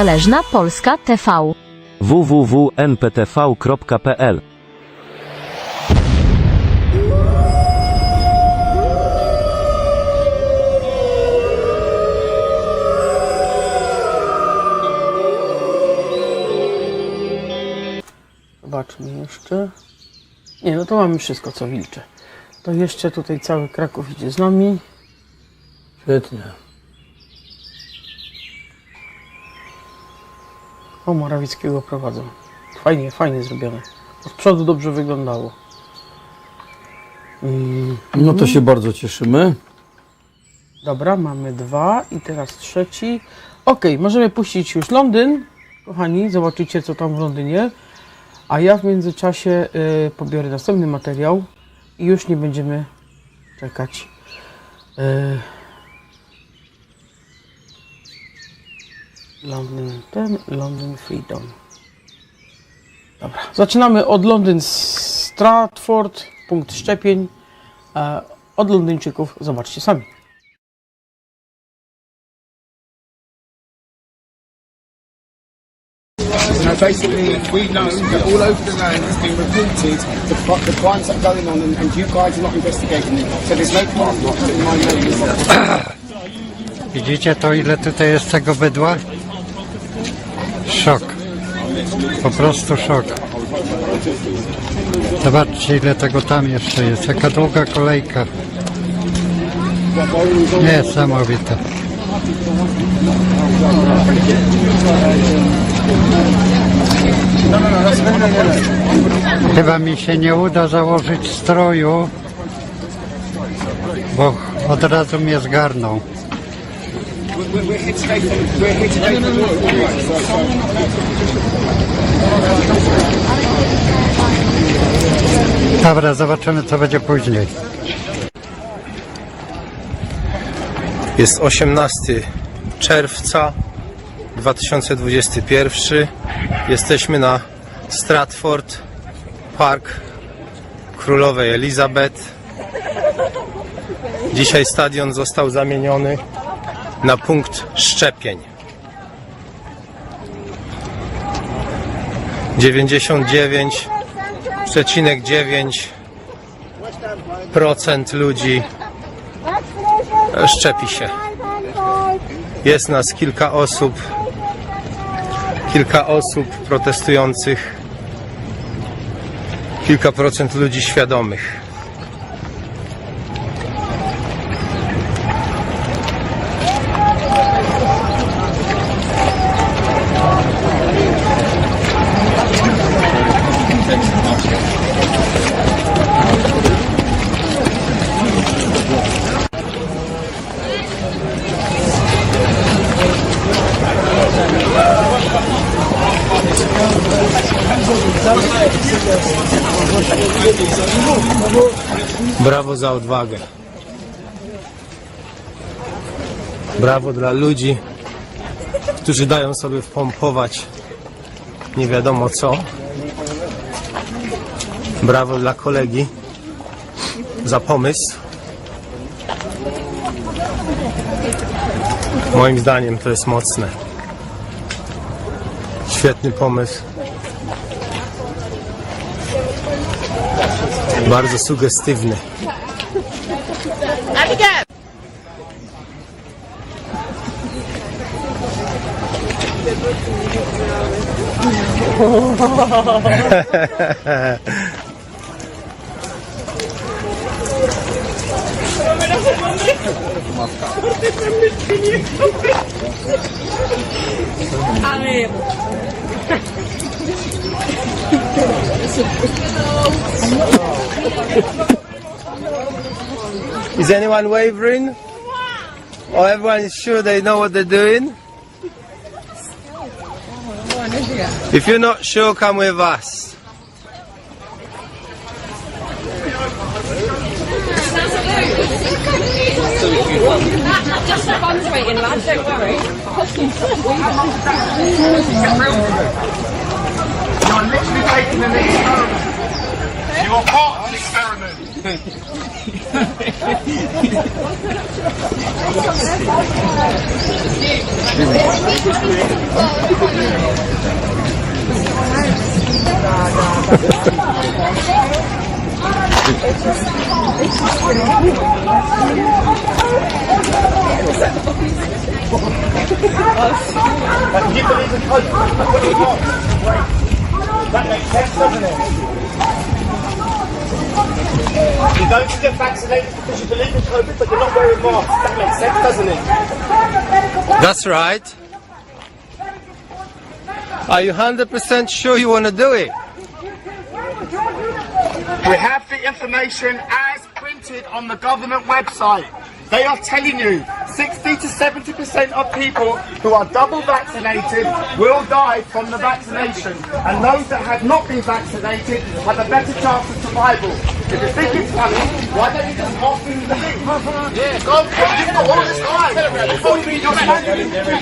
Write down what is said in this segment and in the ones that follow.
Niezależna Polska TV. www.nptv.pl Zobaczmy jeszcze. Nie, no to mamy wszystko, co wilcze. To jeszcze tutaj cały Kraków idzie z nami. Świetnie. O, Morawieckiego prowadzą. Fajnie, fajnie zrobione. Od przodu dobrze wyglądało. Mm, No to się bardzo cieszymy. dobra, mamy dwa i teraz trzeci. Ok, możemy puścić już Londyn. Kochani, zobaczycie co tam w Londynie. A ja w międzyczasie y, pobiorę następny materiał i już nie będziemy czekać. Y, Londyn ten, Londyn Freedom. Dobra, zaczynamy od Londyn Stratford, punkt szczepień. E, od Londyńczyków zobaczcie sami. Basically, we know that all over the land has been reported the, the crimes that are going on, and, and you guys are not investigating them. So there's no point not putting my name. Widzicie to ile tutaj jest tego bydła? Szok. Po prostu szok. Zobaczcie ile tego tam jeszcze jest. Jaka długa kolejka. Niesamowite. Chyba mi się nie uda założyć stroju, bo od razu mnie zgarną. We're, we're here today. For, we're here today. for the right, so- so- Dobra, zobaczymy co będzie później. Jest 18 czerwca 2021. Jesteśmy na Stratford Park Królowej Elizabeth. Dzisiaj stadion został zamieniony na punkt szczepień. 99,9% ludzi szczepi się. Jest nas kilka osób, kilka osób protestujących, kilka procent ludzi świadomych. Brawo za odwagę. Brawo dla ludzi, którzy dają sobie wpompować nie wiadomo co. Brawo dla kolegi za pomysł. Moim zdaniem to jest mocne. Świetny pomysł. Bardzo sugestywny. Is anyone wavering? Or everyone is sure they know what they're doing? If you're not sure, come with us. Just waiting, lad, don't worry participating in experiment. You are part of the experiment. That makes sense, doesn't it? You go to get vaccinated because you believe in COVID, but you're not wearing masks. That makes sense, doesn't it? That's right. Are you 100% sure you want to do it? We have the information as printed on the government website. They are telling you 60 to 70% of people who are double vaccinated will die from the vaccination. And those that have not been vaccinated have a better chance of survival. If you think it's funny, why don't you just opt in the thing? Yeah, go you've got all this time.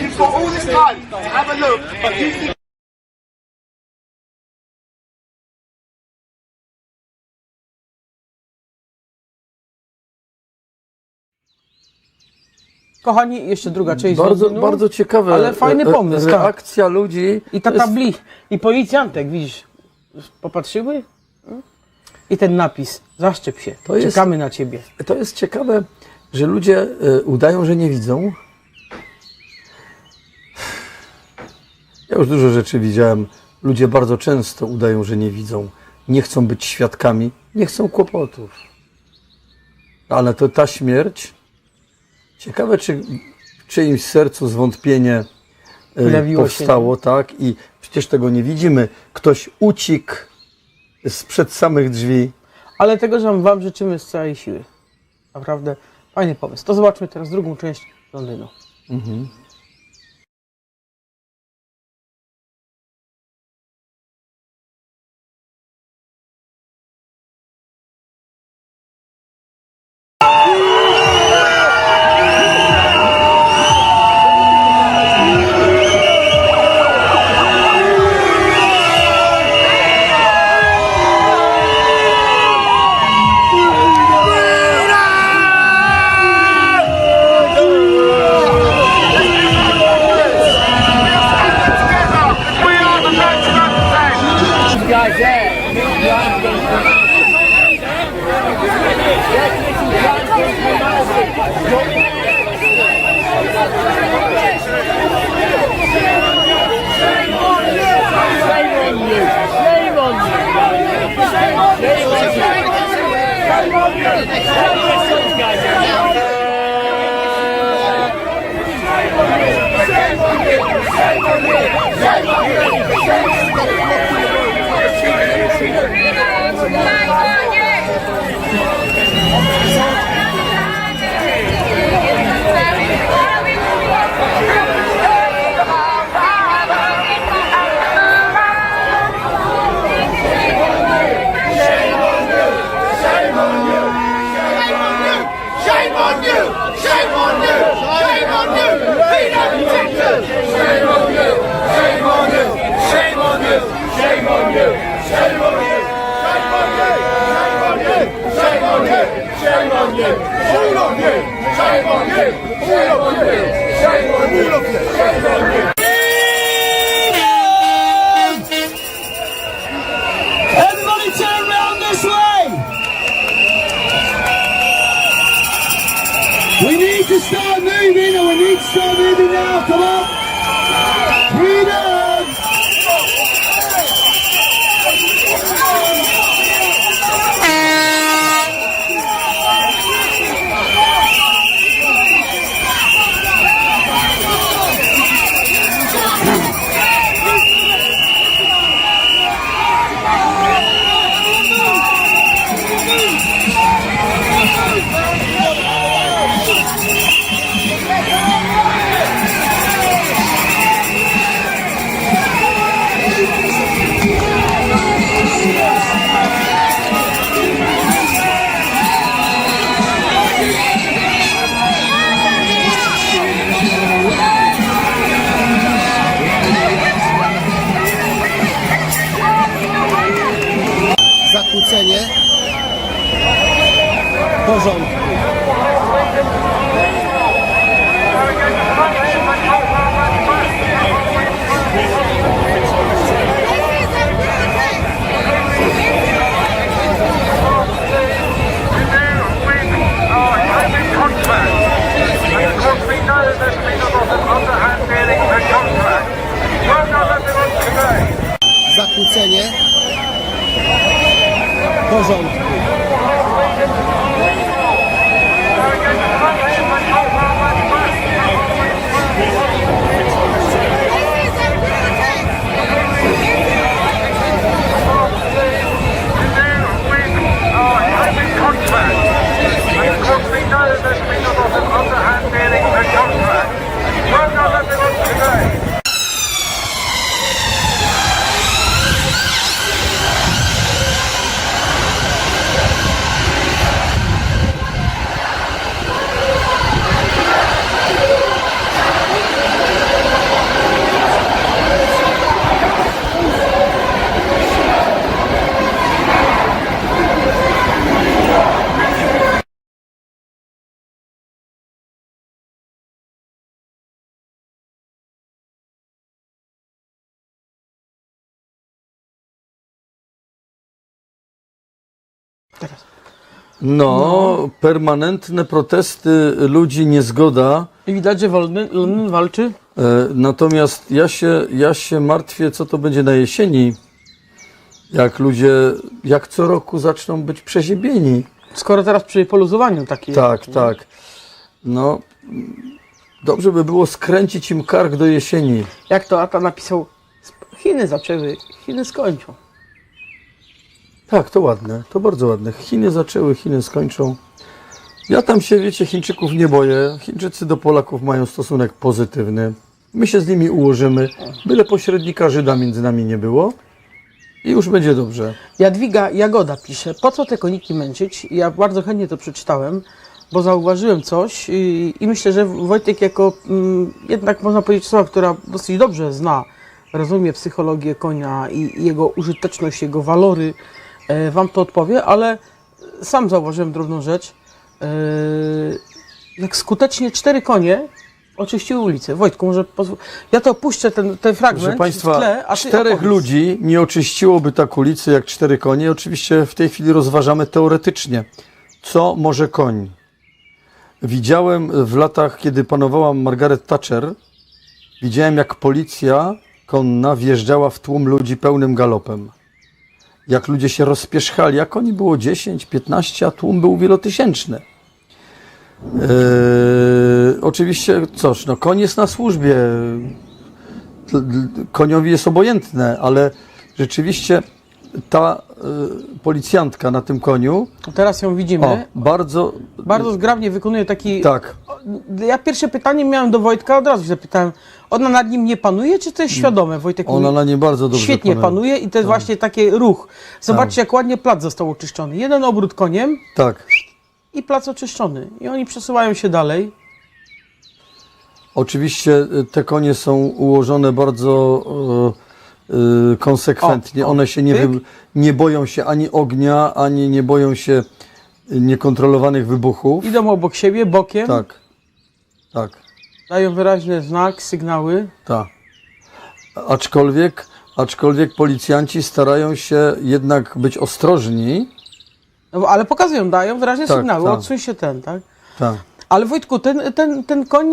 You've got all this time to have a look, but you think Kochani, jeszcze druga część Bardzo, Londynu. bardzo ciekawe. Ale fajny e, e, pomysł, tak. Reakcja ludzi. I ta to jest- tabli, i policjantek, widzisz, popatrzyły? I ten napis, zaszczep się, To jest- czekamy na ciebie. To jest ciekawe, że ludzie e, udają, że nie widzą. Ja już dużo rzeczy widziałem. Ludzie bardzo często udają, że nie widzą. Nie chcą być świadkami, nie chcą kłopotów. Ale to ta śmierć. Ciekawe, czy w czyimś sercu zwątpienie e, Pojawiło się, powstało, tak? I przecież tego nie widzimy. Ktoś uciekł sprzed samych drzwi. Ale tego że wam życzymy z całej siły. Naprawdę fajny pomysł. To zobaczmy teraz drugą część Londynu. we Stop leaving now, come on! Zakłócenie. W porządku. No, permanentne protesty ludzi, niezgoda. I widać, że Londyn, Londyn walczy. E, Natomiast ja się, ja się martwię, co to będzie na jesieni, jak ludzie, jak co roku zaczną być przeziębieni. Skoro teraz przy poluzowaniu taki Tak, tak. No, dobrze by było skręcić im kark do jesieni. Jak to Ata napisał, Chiny zaczęły, Chiny skończą. Tak, to ładne, to bardzo ładne. Chiny zaczęły, Chiny skończą. Ja tam się, wiecie, Chińczyków nie boję. Chińczycy do Polaków mają stosunek pozytywny. My się z nimi ułożymy. Byle pośrednika Żyda między nami nie było. I już będzie dobrze. Jadwiga Jagoda pisze, po co te koniki męczyć? Ja bardzo chętnie to przeczytałem, bo zauważyłem coś i, i myślę, że Wojtek jako mm, jednak można powiedzieć osoba, która dosyć dobrze zna, rozumie psychologię konia i, i jego użyteczność, jego walory, Wam to odpowie, ale sam zauważyłem drobną rzecz. E, jak skutecznie cztery konie oczyściły ulicę. Wojtku, może pozwól... Ja to opuszczę ten, ten fragment Proszę Państwa, tle, a czterech opowiedz. ludzi nie oczyściłoby tak ulicy jak cztery konie. Oczywiście w tej chwili rozważamy teoretycznie, co może koń. Widziałem w latach, kiedy panowała Margaret Thatcher, widziałem jak policja konna wjeżdżała w tłum ludzi pełnym galopem. Jak ludzie się rozpierzchali, jak oni było 10, 15, a tłum był wielotysięczny. Eee, oczywiście, cóż, no koń jest na służbie, d- koniowi jest obojętne, ale rzeczywiście ta y, policjantka na tym koniu, Teraz ją widzimy. o, bardzo, Bardzo zgrabnie wykonuje taki. tak, Ja pierwsze pytanie miałem do Wojtka, od razu zapytałem, ona nad nim nie panuje, czy to jest świadome? Wojtek ona mówi, na nie bardzo dobrze świetnie panuje. panuje i to jest właśnie taki ruch. Zobaczcie, jak ładnie plac został oczyszczony. Jeden obrót koniem Tak, i plac oczyszczony. I oni przesuwają się dalej. oczywiście y, te konie są ułożone bardzo y, konsekwentnie, O, o, one się nie, wy, nie boją się ani ognia, ani nie boją się y, niekontrolowanych wybuchów. Idą obok siebie, bokiem, Tak, tak. dają wyraźny znak, sygnały. Tak. Aczkolwiek, aczkolwiek policjanci starają się jednak być ostrożni. No, ale pokazują, dają wyraźne Tak, sygnały, tak. odsuń się ten, tak? Tak. Ale Wojtku, ten, ten, ten koń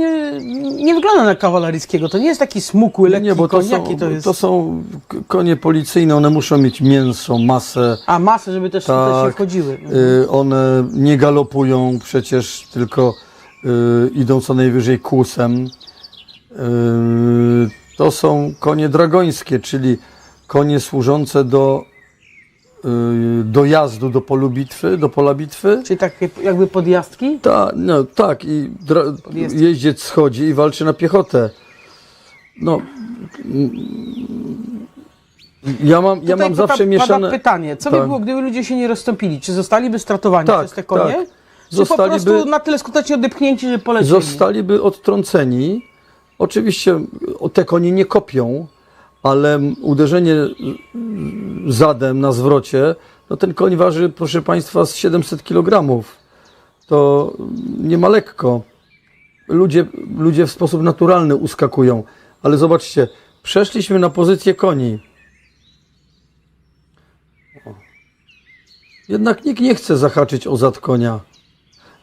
nie, wygląda na kawaleryjskiego. To nie jest taki smukły, lekki Nie, bo to koń. są, Jaki to jest? to są konie policyjne, one muszą mieć mięso, masę. A masę, żeby też Tak. wchodziły. Y, one nie galopują przecież, tylko y, idą co najwyżej kłusem. Y, to są konie dragońskie, czyli konie służące do dojazdu do polu bitwy, do pola bitwy. Czyli takie jakby podjazdki? Ta, no, tak, i jeździec schodzi i walczy na piechotę. No, ja mam, ja mam pada- zawsze mieszane... Pada pytanie, co by Tak. było, gdyby ludzie się nie rozstąpili? Czy zostaliby stratowani Tak, przez te konie? tak. Czy po Zostaliby- prostu na tyle skutecznie odepchnięci, że polecieli? Zostaliby odtrąceni. Oczywiście te konie nie kopią, ale uderzenie zadem na zwrocie, no ten koń waży, proszę Państwa, z 700 kg. to nie ma lekko. Ludzie, ludzie w sposób naturalny uskakują, ale zobaczcie, przeszliśmy na pozycję koni. Jednak nikt nie chce zahaczyć o zad konia.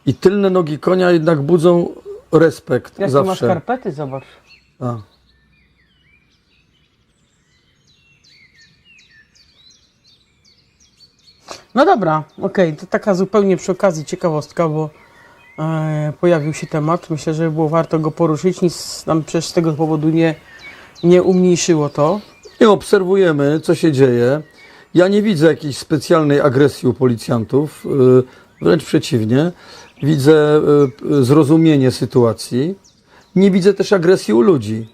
I tylne nogi konia jednak budzą respekt Jakie zawsze. masz skarpety? Zobacz. A. No dobra, okej, to taka zupełnie przy okazji ciekawostka, bo e, pojawił się temat. Myślę, że było warto go poruszyć. Nic nam przecież z tego powodu nie, nie umniejszyło to. Nie obserwujemy, co się dzieje. Ja nie widzę jakiejś specjalnej agresji u policjantów, yy, wręcz przeciwnie. Widzę yy, zrozumienie sytuacji. Nie widzę też agresji u ludzi.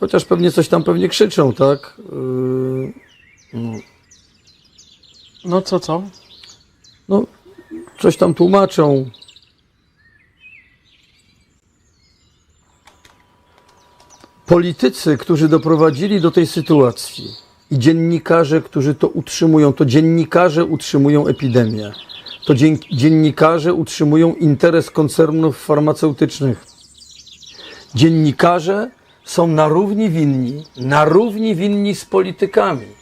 Chociaż pewnie coś tam pewnie krzyczą, tak? Yy, No co, co? no, coś tam tłumaczą. Politycy, którzy doprowadzili do tej sytuacji i dziennikarze, którzy to utrzymują, to dziennikarze utrzymują epidemię. To dzien- dziennikarze utrzymują interes koncernów farmaceutycznych. Dziennikarze są na równi winni, na równi winni z politykami.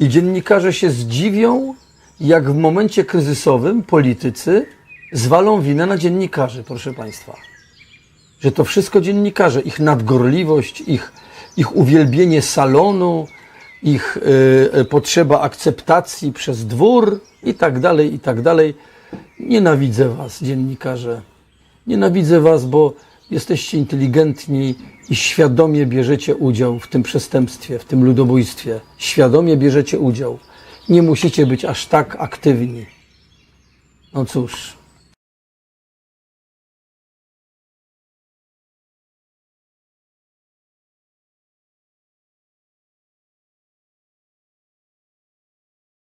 I dziennikarze się zdziwią, jak w momencie kryzysowym politycy zwalą winę na dziennikarzy, proszę Państwa. Że to wszystko dziennikarze, ich nadgorliwość, ich, ich uwielbienie salonu, ich y, y, potrzeba akceptacji przez dwór i tak dalej, i tak dalej. Nienawidzę Was, dziennikarze. Nienawidzę Was, bo jesteście inteligentni i świadomie bierzecie udział w tym przestępstwie, w tym ludobójstwie. Świadomie bierzecie udział. Nie musicie być aż tak aktywni. No cóż,